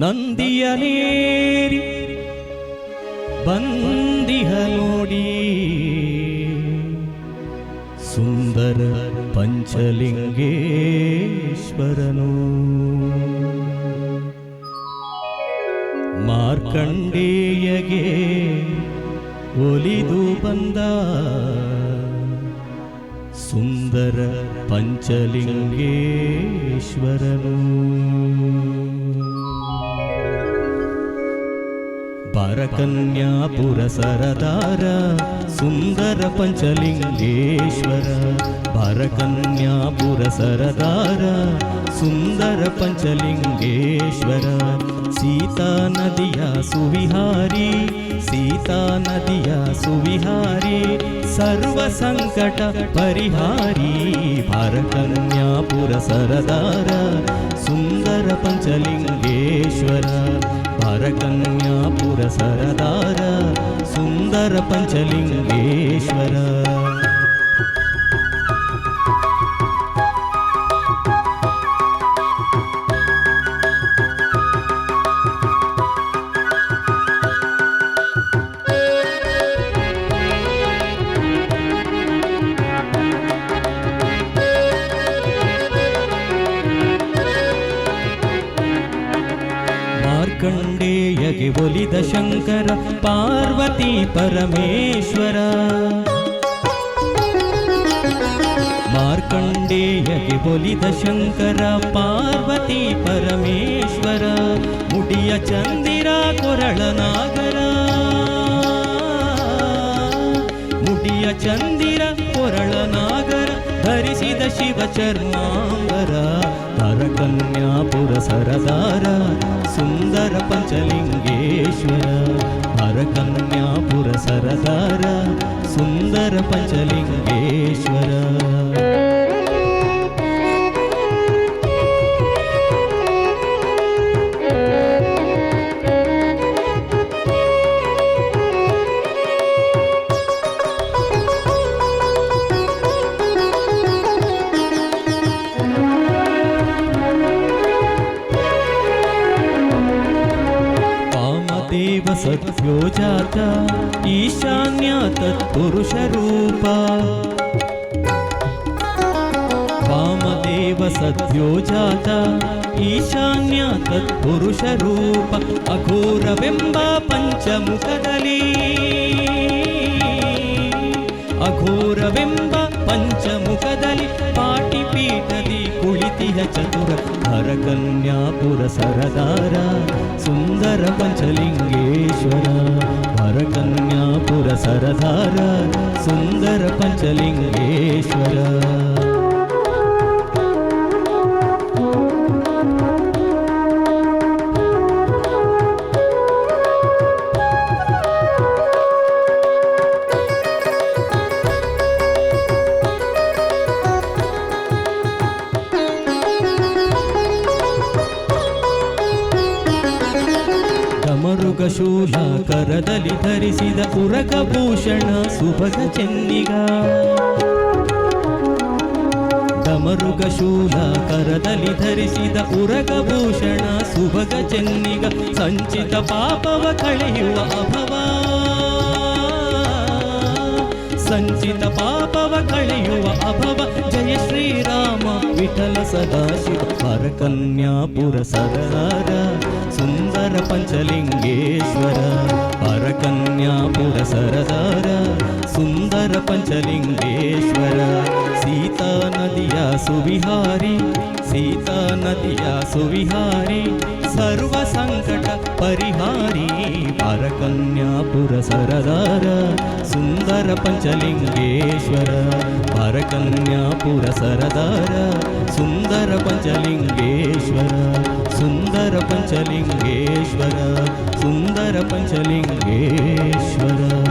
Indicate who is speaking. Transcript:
Speaker 1: ನಂದಿಯನೇರಿ ಬಂದಿಹ ನೋಡಿ ಸುಂದರ ಪಂಚಲಿಂಗೇಶ್ವರನು ಮಾರ್ಕಂಡೇಯಗೆ ಒಲಿದು ಬಂದ ಸುಂದರ ಪಂಚಲಿಂಗೇಶ್ವರನು പരകന്യാപുരസരതാര സുന്ദര പഞ്ചലിംഗേശ്വര. പരകന്യാപുരസരതാര സുന്ദര പഞ്ചലിംഗേശ്വര. സീതാ നദിയ സുവിഹാരി സീതാ നദിയ സുവിഹാരി സർവസങ്കട പരിഹാരി. ഭരകന്യാപുരസരതാര സുന്ദര പഞ്ചലിംഗേശ്വര. ഭരകന്യ సరదార సుందర పంచలింగేశ్వర. ಮಾರ್ಕಂಡೇಯಗೆ ಒಲಿದ ಶಂಕರ, ಪಾರ್ವತಿ ಪರಮೇಶ್ವರ. ಮಾರ್ಕಂಡೇಯಗೆ ಒಲಿದ ಶಂಕರ, ಪಾರ್ವತಿ ಪರಮೇಶ್ವರ. ಮುಡಿಯ ಚಂದಿರ ಕೊರಳನಾಗರ ಮುಡಿಯ ಚಂದಿರ, ಕೊರಳ ನಾಗರ. ಧರಿಸಿದ ಶಿವ ಚರ್ಮಾಂಬರ ಹರಕನ್ಯಾಪುರ ಸರದಾರ ಸುಂದರ ಪಂಚಲಿಂಗೇಶ್ವರ ಹರಕನ್ಯಾಪುರ ಸರದಾರ ಸುಂದರ ಪಂಚಲಿಂಗೇಶ್ವರ తద్యోజాత ఈశాన్య తత్పురుష రూప వామదేవ సద్యోజాత ఈశాన్య తత్పురుష రూప అఘోర బింబ పంచముఖదలి అఘోర బింబ పంచముఖదలి పాటి పీఠది చంచలియ చతుర హర కన్యాపుర సరదార సుందర పంచలింగేశ్వర హర కన్యాపుర సరదార సుందర పంచలింగేశ్వర. ಶೂಲ ಕರದಲ್ಲಿ ಧರಿಸಿದ ಉರಗಭೂಷಣ ಸುಭಗ ಚೆನ್ನಿಗ. ಮರುಗಶೂಲ ಕರದಲ್ಲಿ ಧರಿಸಿದ ಉರಗಭೂಷಣ ಸುಭಗ ಚೆನ್ನಿಗ. ಸಂಚಿತ ಪಾಪವ ಕಳೆಯುವ ಅಭವ. ಸಂಚಿತ ಪಾಪವ ಕಳೆಯುವ ಅಭವ. ಜಯ ಶ್ರೀರಾಮ, ವಿಠಲ ಸದಾಶಿವ, ಪರಕನ್ಯಾಪುರ ಸರದಾರ పరవర పంచలింగేశ్వర పరకన్యాపుర సరదార సుందర పంచలింగేశ్వర. సీతా నదియా సువిహారి సీతా నదియా సువిహారి సర్వ సంకట పరిహారి. పరకన్యాపుర సరదార సుందర పంచలింగేశ్వర. పరకన్యాపుర సరదార సుందర పంచలింగేశ్వర. సుందర పంచలింగేశ్వర సుందర పంచలింగేశ్వర.